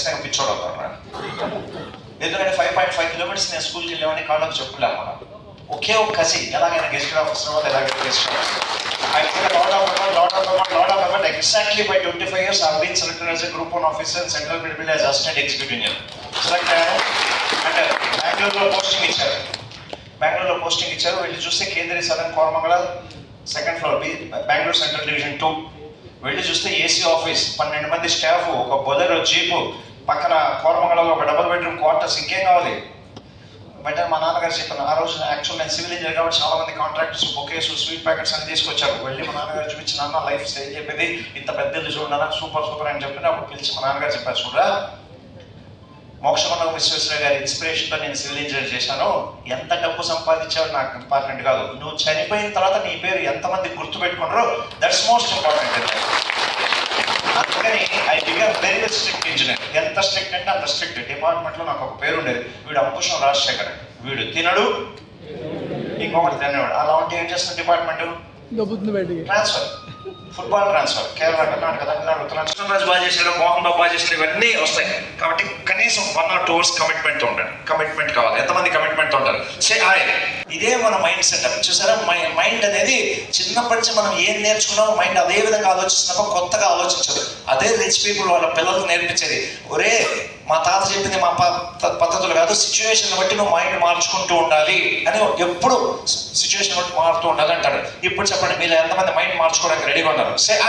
ఖచ్చితంగా పిచ్చోడు అవుతాను ఎందుకంటే ఫైవ్ పాయింట్ ఫైవ్ కిలోమీటర్స్ నేను స్కూల్కి వెళ్ళామని కాళ్ళకు చెప్పులేము మనం ఒకే ఒక కసి ఎలాగైనా గెస్ట్ ఆఫీసర్ వల్ల ఎలాగైనా guest I put a lot of effort, lot of effort, lot of effort. Exactly by 25 years, I've been selected as a group one officer in Central Pilipili as అయ్యాను అంటే బెంగళూరులో పోస్టింగ్ ఇచ్చారు. బెంగళూరులో posting ఇచ్చారు. వెళ్ళి చూస్తే Kendriya Sadan Koramangala second floor B Bengaluru central division two వెళ్ళి చూస్తే ఏసీ ఆఫీస్ పన్నెండు మంది స్టాఫ్ ఒక బొలెరో జీపు పక్కన కోరమంగళంలో ఒక డబుల్ బెడ్రూమ్ క్వార్టర్స్ ఇంకేం కావాలి? బయట మా నాన్నగారు చెప్పాను ఆ రోజు యాక్చువల్ నేను సివిల్ ఇంజనీర్ కాబట్టి చాలా మంది కాంట్రాక్టర్స్ బొకేస్ స్వీట్ ప్యాకెట్స్ అని తీసుకొచ్చారు. వెళ్ళి మా నాన్నగారు చూపించి నాన్న లైఫ్ స్టైల్ చెప్పేది ఇంత పెద్ద ఇల్లు చూడనా సూపర్ సూపర్ అని చెప్పి అప్పుడు పిలిచి మా నాన్నగారు చెప్పారు చూడరా మోక్షమన్న విశ్వేశ్వర గారి ఇన్స్పిరేషన్తో నేను సివిల్ ఇంజనీర్ చేశాను. ఎంత డబ్బు సంపాదించావు నాకు ఇంపార్టెంట్ కాదు. నువ్వు చనిపోయిన తర్వాత నీ పేరు ఎంతమంది గుర్తుపెట్టుకున్నారో దట్స్ మోస్ట్ ఇంపార్టెంట్ అందుకని I bigger very strict engineer ఎంత స్ట్రిక్ట్ అంటే అంత స్ట్రిక్ట్ డిపార్ట్మెంట్లో నాకు ఒక పేరు ఉండేది. వీడు అంకుశం రాజశేఖర్ వీడు తినడు. ఇంకొకటి తినేవాడు. అలా ఉంటే ఏం చేస్తుంది department transfer football transfer Kerala Karnataka Tamil Nadu Uttarandhra Krishnaraju బాగా చేశాడు. మోహన్ బాబు బాగా చేశాడు. ఇవన్నీ వస్తాయి. కాబట్టి కనీసం one or two hours commitment ఉండండి. కమిట్మెంట్ కావాలి. ఎంతమంది కమిట్మెంట్ హాయ్ ఇదే మన మైండ్ సెటప్ చూసారా? మైండ్ అనేది చిన్నప్పటి నుంచి మనం ఏం నేర్చుకున్నామో మైండ్ అదే విధంగా ఆలోచిస్తున్నప్పుడు కొత్తగా ఆలోచించదు. అదే రిచ్ పీపుల్ వాళ్ళ పిల్లలకు నేర్పించేది. ఒరే మా తాత చెప్పింది మా ప- పద్ధతులు కాదు. సిచ్యువేషన్ బట్టి నువ్వు మైండ్ మార్చుకుంటూ ఉండాలి అని ఎప్పుడు సిచ్యువేషన్ బట్టి మారుతూ ఉండాలి అంటాడు. ఇప్పుడు చెప్పండి మీరు ఎంతమంది మైండ్ మార్చుకోవడానికి రెడీగా ఉన్నారు? సే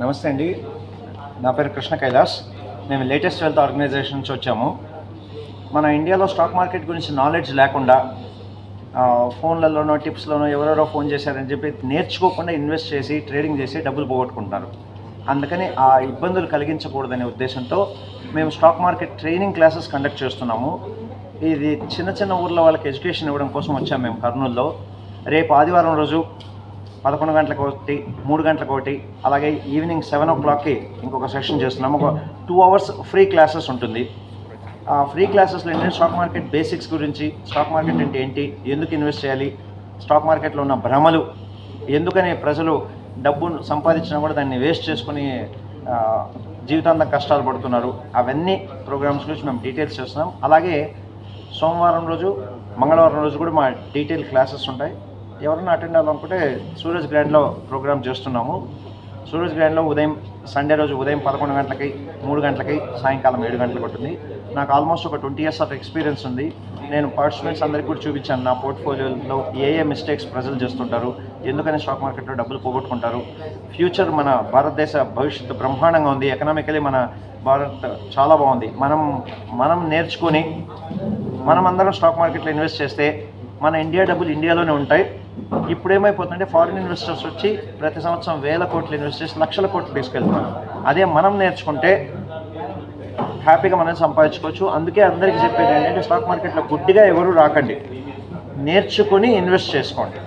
నమస్తే అండి. నా పేరు కృష్ణ కైలాస్. మేము లేటెస్ట్ వెల్త్ ఆర్గనైజేషన్ నుంచి వచ్చాము. మన ఇండియాలో స్టాక్ మార్కెట్ గురించి నాలెడ్జ్ లేకుండా ఫోన్లలోనో టిప్స్లోనో ఎవరెవరో ఫోన్ చేశారని చెప్పి నేర్చుకోకుండా ఇన్వెస్ట్ చేసి ట్రేడింగ్ చేసి డబ్బులు పోగొట్టుకుంటున్నారు. అందుకని ఆ ఇబ్బందులు కలిగించకూడదనే ఉద్దేశంతో మేము stock market training classes conduct చేస్తున్నాము. ఇది చిన్న చిన్న ఊర్లో వాళ్ళకి ఎడ్యుకేషన్ ఇవ్వడం కోసం వచ్చాము మేము కర్నూలులో. రేపు ఆదివారం రోజు పదకొండు గంటలకు ఒకటి మూడు గంటలకు ఒకటి అలాగే ఈవినింగ్ సెవెన్ ఓ క్లాక్కి ఇంకొక సెషన్ చేస్తున్నాము ఒక టూ అవర్స్ ఫ్రీ క్లాసెస్ ఉంటుంది. ఆ ఫ్రీ క్లాసెస్లో ఏంటంటే స్టాక్ మార్కెట్ బేసిక్స్ గురించి స్టాక్ మార్కెట్ అంటే ఏంటి? ఎందుకు ఇన్వెస్ట్ చేయాలి? స్టాక్ మార్కెట్లో ఉన్న భ్రమలు ఎందుకని ప్రజలు డబ్బును సంపాదించినా కూడా దాన్ని వేస్ట్ చేసుకుని జీవితాంతం కష్టాలు పడుతున్నారు? అవన్నీ ప్రోగ్రామ్స్ గురించి మేము డీటెయిల్స్ చేస్తున్నాం. అలాగే సోమవారం రోజు మంగళవారం రోజు కూడా మా డీటెయిల్ క్లాసెస్ ఉంటాయి. ఎవరైనా అటెండ్ అవ్వాలనుకుంటే సూరజ్ గ్రాండ్లో ప్రోగ్రామ్ చేస్తున్నాము. సూరజ్ గ్రాండ్లో ఉదయం సండే రోజు ఉదయం పదకొండు గంటలకి మూడు గంటలకి సాయంకాలం ఏడు గంటలకు ఉంటుంది నాకు ఆల్మోస్ట్ ఒక ట్వంటీ ఇయర్స్ ఆఫ్ ఎక్స్పీరియన్స్ ఉంది. నేను పార్టిసిపెంట్స్ అందరికీ కూడా చూపించాను. నా పోర్ట్ఫోలియోలో ఏ ఏ మిస్టేక్స్ ప్రజలు చేస్తుంటారు ఎందుకని స్టాక్ మార్కెట్లో డబ్బులు పోగొట్టుకుంటారు. ఫ్యూచర్ మన భారతదేశ భవిష్యత్తు బ్రహ్మాండంగా ఉంది. ఎకనామికలీ మన భారత్ చాలా బాగుంది. మనం మనం నేర్చుకొని మనం స్టాక్ మార్కెట్లో ఇన్వెస్ట్ చేస్తే మన ఇండియా డబ్బులు ఇండియాలోనే ఉంటాయి. ఇప్పుడు ఏమైపోతుందంటే ఫారిన్ ఇన్వెస్టర్స్ వచ్చి ప్రతి సంవత్సరం వేల కోట్లు ఇన్వెస్ట్ చేసి లక్షల కోట్లు తీసుకెళ్తున్నారు. అదే మనం నేర్చుకుంటే హ్యాపీగా మనం సంపాదించుకోవచ్చు. అందుకే అందరికీ చెప్పేది ఏంటంటే స్టాక్ మార్కెట్లో గుడ్డిగా ఎవరు రాకండి. నేర్చుకుని ఇన్వెస్ట్ చేసుకోండి.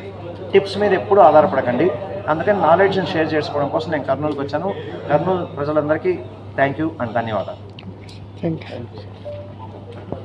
టిప్స్ మీద ఎప్పుడూ ఆధారపడకండి. అందుకని నాలెడ్జ్ని షేర్ చేసుకోవడం కోసం నేను కర్నూలుకి వచ్చాను. కర్నూలు ప్రజలందరికీ థ్యాంక్ యూ అండ్ ధన్యవాదాలు. Thank you